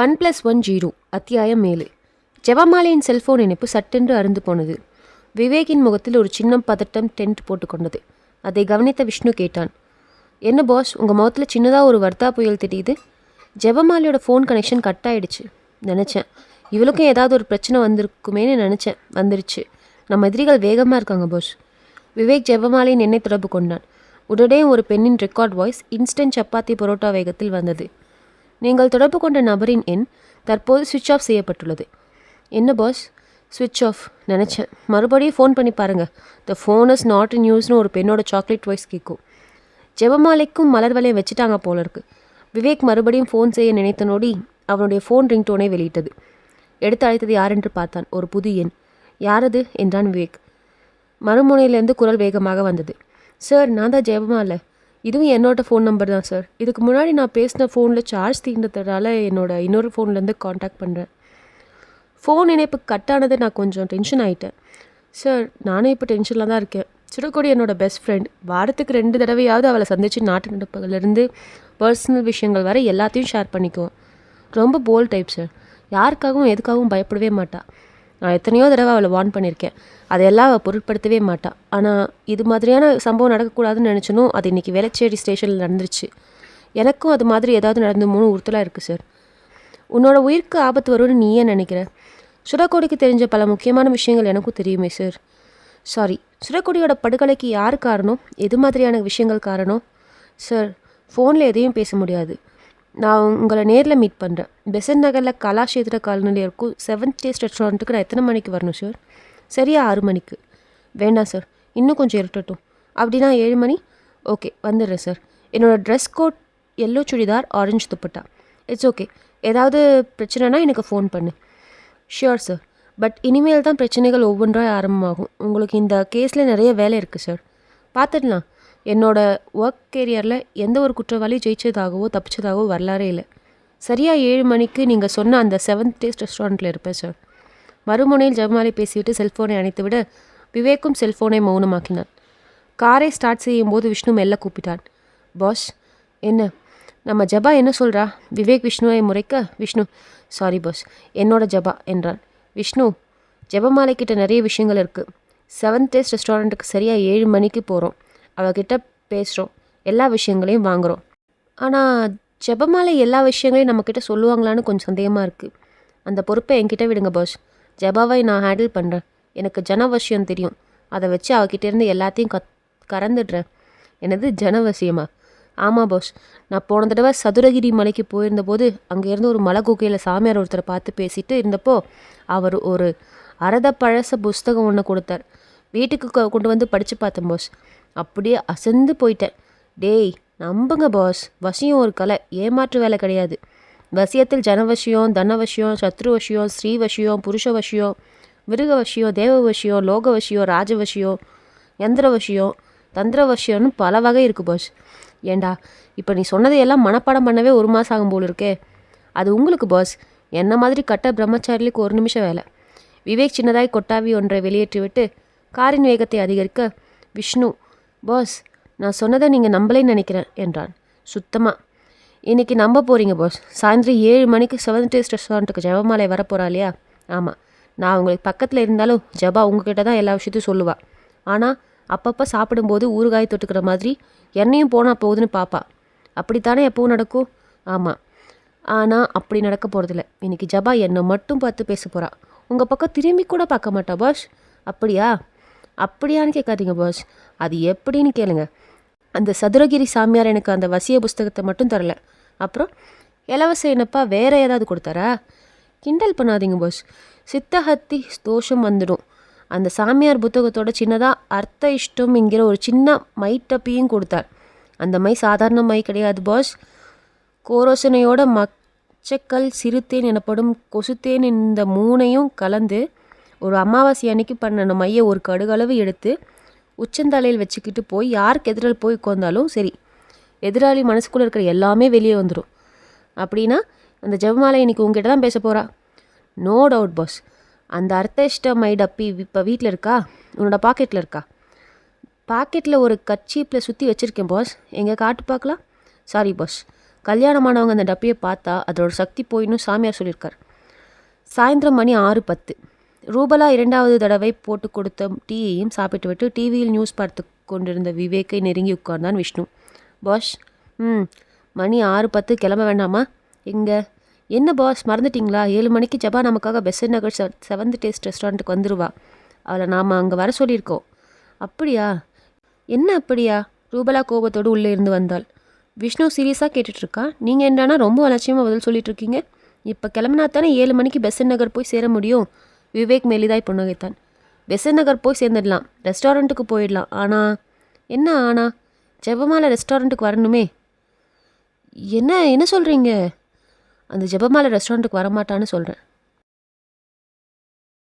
One plus one zero அத்தியாயம் ஏழு. ஜெபமாலையின் cellphone இணைப்பு சட்டென்று அருந்து போனது. விவேகின் முகத்தில் ஒரு சின்ன பதட்டம் டென்ட் போட்டுக்கொண்டது அதை கவனித்த விஷ்ணு கேட்டான் என்ன பாஸ் உங்கள் முகத்தில் சின்னதாக ஒரு வர்த்தா புயல் தெரியுது? ஜெவமாலையோட ஃபோன் கனெக்ஷன் கட் ஆயிடுச்சு. நினச்சேன். இவளுக்கும் ஏதாவது ஒரு பிரச்சனை வந்திருக்குமேன்னு நினச்சேன். வந்துருச்சு. நம்ம எதிரிகள் வேகமாக இருக்காங்க பாஸ் விவேக் ஜெபமாலையின் எண்ணெய் தொடர்பு கொண்டான். உடனே ஒரு பெண்ணின் record voice instant chapati parotta வேகத்தில் வந்தது. நீங்கள் தொடர்பு கொண்ட நபரின் எண் தற்போது சுவிட்ச் ஆஃப் செய்யப்பட்டுள்ளது. என்ன பாஸ் சுவிட்ச் ஆஃப் நினச்சேன். மறுபடியும் ஃபோன் பண்ணி பாருங்கள் the phone is not in யூஸ்னு ஒரு பெண்ணோட சாக்லேட் வாய்ஸ் கேட்கும் ஜெபமாலைக்கும் மலர் வலையும் வச்சுட்டாங்க போல இருக்கு. விவேக் மறுபடியும் ஃபோன் செய்ய நினைத்த நோடி அவனுடைய ஃபோன் ரிங்டோனை வெளியிட்டது. எடுத்து அழைத்தது யாரென்று பார்த்தான். ஒரு புது எண். யாரது? என்றான் விவேக். மறுமுனையிலேருந்து குரல் வேகமாக வந்தது. சார் நான் தான் ஜெயமால இதுவும் என்னோட ஃபோன் நம்பர் தான் சார் இதுக்கு முன்னாடி நான் பேசின ஃபோனில் சார்ஜ் தீர்ந்ததுனால என்னோட இன்னொரு ஃபோன்லேருந்து காண்டாக்ட் பண்ணுறேன் ஃபோன் இணைப்பு கட் ஆனது நான் கொஞ்சம் டென்ஷன் ஆகிட்டேன் சார் நானும் இப்போ டென்ஷனில் தான் இருக்கேன். சிறுகொடி என்னோட பெஸ்ட் ஃப்ரெண்ட் வாரத்துக்கு ரெண்டு தடவையாவது அவளை சந்தித்து நாட்டு நடப்புகள்லேருந்து பர்சனல் விஷயங்கள் வரை எல்லாத்தையும் ஷேர் பண்ணிக்குவோம் ரொம்ப போல் டைப் சார் யாருக்காகவும் எதுக்காகவும் பயப்படவே மாட்டாள் நான் எத்தனையோ தடவை அவளை வார்ன் பண்ணியிருக்கேன். அதையெல்லாம் அவள் பொருட்படுத்தவே மாட்டாள் ஆனால் இது மாதிரியான சம்பவம் நடக்கக்கூடாதுன்னு நினச்சனும் அது இன்றைக்கி வேளச்சேரி ஸ்டேஷனில் நடந்துருச்சு. எனக்கும் அது மாதிரி ஏதாவது நடந்து மூணு உறுத்தலாக இருக்குது சார் உன்னோட உயிருக்கு ஆபத்து வரும்னு நீ ஏன் நினைக்கிற? சுரக்கோடிக்கு தெரிஞ்ச பல முக்கியமான விஷயங்கள் எனக்கும் தெரியுமே சார் சாரி சுடக்கோடியோட படுகொலைக்கு யார் காரணம்? எது மாதிரியான விஷயங்கள் காரணம்? சார் ஃபோனில் எதையும் பேச முடியாது. நான் உங்களை நேரில் மீட் பண்ணுறேன் பெசன் நகரில் கலாஷேத்திர காலநிலை இருக்கும் செவன்த் டேஸ் ரெஸ்டாரண்ட்டுக்கு நான் எத்தனை மணிக்கு வரணும் சார் சரியா ஆறு மணிக்கு. வேண்டாம் சார் இன்னும் கொஞ்சம் இருட்டட்டும். அப்படின்னா ஏழு மணி? ஓகே வந்துடுறேன் சார் என்னோடய dress code yellow churidar orange dupatta. It's okay ஏதாவது பிரச்சனைனா எனக்கு ஃபோன் பண்ணு. ஷியோர் சார் பட் இனிமேல் தான் பிரச்சனைகள் ஒவ்வொன்றா ஆரம்பமாகும். உங்களுக்கு இந்த கேஸில் நிறைய வேலை இருக்குது சார் பார்த்துடலாம். என்னோடய ஒர்க் கேரியரில் எந்த ஒரு குற்றவாளி ஜெயிச்சதாகவோ தப்பிச்சதாகவோ வரலாறே இல்லை. சரியாக ஏழு மணிக்கு நீங்கள் சொன்ன அந்த செவன்த் டேஸ்ட் ரெஸ்டாரண்ட்டில் இருப்பேன் சார் மறுமுனையில் ஜெபமாலை பேசிவிட்டு செல்ஃபோனை அணைத்துவிட விவேக்கும் செல்ஃபோனை மௌனமாக்கினான். காரை ஸ்டார்ட் செய்யும் போது விஷ்ணு மெல்ல கூப்பிட்டான். பாஸ் என்ன? நம்ம ஜபா என்ன சொல்கிறா விவேக் விஷ்ணுவை முறைக்க? விஷ்ணு சாரி பாஸ் என்னோட ஜபா என்றான். விஷ்ணு ஜெபமாலை கிட்ட நிறைய விஷயங்கள் இருக்குது செவன்த் டேஸ்ட் ரெஸ்டாரண்ட்டுக்கு சரியாக ஏழு மணிக்கு போகிறோம் அவகிட்ட பேசுகிறோம் எல்லா விஷயங்களையும் வாங்குகிறோம் ஆனால் ஜெபமாலை எல்லா விஷயங்களையும் நம்மக்கிட்ட சொல்லுவாங்களான்னு கொஞ்சம் சந்தேகமாக இருக்குது அந்த பொறுப்பை என்கிட்ட விடுங்க பாஸ் ஜெபாவை நான் ஹேண்டில் பண்ணுறேன் எனக்கு ஜனவசியம் தெரியும். அதை வச்சு அவகிட்டேருந்து எல்லாத்தையும் கத் கறந்துடுறேன். எனது ஜனவசியமா ஆமாம் பாஸ் நான் போன தடவை சதுரகிரி மலைக்கு போயிருந்தபோது அங்கேருந்து ஒரு மலை குகையில் சாமியார் ஒருத்தரை பார்த்து பேசிட்டு இருந்தப்போ அவர் ஒரு அரத பழச புஸ்தகம் ஒன்று கொடுத்தார். வீட்டுக்கு கொண்டு வந்து படித்து பார்த்தேன் பாஸ் அப்படியே அசந்து போயிட்டேன். டேய் நம்புங்க பாஸ் வசியம் ஒரு கலை. ஏமாற்று வேலை கிடையாது. வசியத்தில் ஜனவசியம் தனவசியம் சத்ருவசியம் ஸ்ரீவசியம் புருஷவசியம் மிருகவசியம் தேவவசியம் லோகவசியம் ராஜவசியம் யந்திரவசியம் தந்திரவசியம்னு பல வகை இருக்குது பாஸ் ஏண்டா இப்போ நீ சொன்னதையெல்லாம் மனப்பாடம் பண்ணவே ஒரு மாதம் ஆகும் போல் இருக்கே. அது உங்களுக்கு பாஸ் என்ன மாதிரி கட்ட பிரம்மச்சாரிகளுக்கு ஒரு நிமிஷம் வேலை. விவேக் சின்னதாய் கொட்டாவி ஒன்றை வெளியேற்றிவிட்டு காரின் வேகத்தை அதிகரிக்க விஷ்ணு பாஸ் நான் சொன்னதை நீங்கள் நம்பலைன்னு நினைக்கிறேன் என்றான். சுத்தமாக இன்றைக்கி நம்ப போகிறீங்க பாஸ். சாயந்தரம் ஏழு மணிக்கு செவன் டேஸ்ட் ரெஸ்டாரண்ட்டுக்கு ஜெபமாலை வரப்போகிறா இல்லையா? ஆமாம் நான் உங்களுக்கு பக்கத்தில் இருந்தாலும் ஜபா உங்ககிட்ட தான் எல்லா விஷயத்தையும் சொல்லுவாள் ஆனால் அப்பப்போ சாப்பிடும்போது ஊறுகாய் தொட்டுக்கிற மாதிரி என்னையும் போனால் போகுதுன்னு பாப்பா. அப்படித்தானே எப்பவும் நடக்கும்? ஆமாம் ஆனால் அப்படி நடக்க போகிறதில்ல இன்றைக்கி ஜபா என்னை மட்டும் பார்த்து பேச போகிறா உங்கள் பக்கம் திரும்பி கூட பார்க்க மாட்டா பாஸ். அப்படியா? அப்படியான்னு கேட்காதீங்க பாஸ் அது எப்படின்னு கேளுங்க. அந்த சதுரகிரி சாமியார் எனக்கு அந்த வசிய புஸ்தகத்தை மட்டும் தரல. அப்புறம் இலவச என்னப்பா வேற ஏதாவது கொடுத்தாரா? கிண்டல் பண்ணாதீங்க பாஸ் சித்தஹத்தி தோஷம் வந்துடும். அந்த சாமியார் புத்தகத்தோட சின்னதாக அர்த்த இஷ்டம் என்கிற ஒரு சின்ன மை டப்பியும் கொடுத்தார். அந்த மை சாதாரண மை கிடையாது பாஸ் கோரோசனையோட மச்சக்கல் சிறுத்தேன் எனப்படும் கொசுத்தேன் இந்த மூணையும் கலந்து ஒரு அமாவாசை அன்னைக்கு பண்ணின மைய ஒரு கடுகளவு எடுத்து உச்சந்தலையில் வச்சுக்கிட்டு போய் யாருக்கு எதிரால் போய் உட்காந்தாலும் சரி எதிராளி மனசுக்குள்ளே இருக்கிற எல்லாமே வெளியே வந்துடும் அப்படின்னா அந்த ஜெபமாலை இன்னைக்கு உங்ககிட்ட தான் பேச போகிறா நோ டவுட் பாஸ் அந்த அர்த்தஷ்ட மை டப்பி இப்போ வீட்டில் இருக்கா? உன்னோட பாக்கெட்டில் இருக்கா? பாக்கெட்டில் ஒரு கச்சீப்பில் சுற்றி வச்சுருக்கேன் பாஸ் எங்கே காட்டு பார்க்கலாம் சாரி பாஸ் கல்யாணமானவங்க அந்த டப்பியை பார்த்தா அதோட சக்தி போயின்னு சாமியார் சொல்லியிருக்கார். சாயந்தரம் மணி ஆறு பத்து. ரூபலா இரண்டாவது தடவை போட்டு கொடுத்த டீயையும் சாப்பிட்டுவிட்டு டிவியில் நியூஸ் பார்த்து கொண்டிருந்த விவேக்கை நெருங்கி உட்கார்ந்தான் விஷ்ணு. பாஸ் ம் மணி ஆறு பத்து கிளம்ப வேண்டாமா? எங்கே? என்ன பாஸ் மறந்துட்டிங்களா? ஏழு மணிக்கு ஜபா நமக்காக பெசன் நகர் செ செவன்த் டேஸ்ட் ரெஸ்டாரண்ட்டுக்கு வந்துடுவா அவளை நாம் அங்கே வர சொல்லியிருக்கோம். அப்படியா? என்ன அப்படியா? ரூபலா கோபத்தோடு உள்ளே இருந்து வந்தாள். விஷ்ணு சீரியஸாக கேட்டுட்ருக்கா? நீங்கள் என்னன்னா ரொம்ப அலட்சியமாக பதில் சொல்லிட்டு இருக்கீங்க இப்போ கிளம்புனா தானே ஏழு மணிக்கு பெசன் நகர் போய் சேர முடியும்? விவேக் மெலிதாய் புன்னகைத்தான். பெசன் நகர் போய் சேர்ந்துடலாம். ரெஸ்டாரண்ட்டுக்கு போயிடலாம். ஆனால் என்ன ஆனா ஜெபமாலை ரெஸ்டாரண்ட்டுக்கு வரணுமே. என்ன என்ன சொல்கிறீங்க அந்த ஜெபமாலை ரெஸ்டாரண்ட்டுக்கு வரமாட்டான்னு சொல்கிறேன்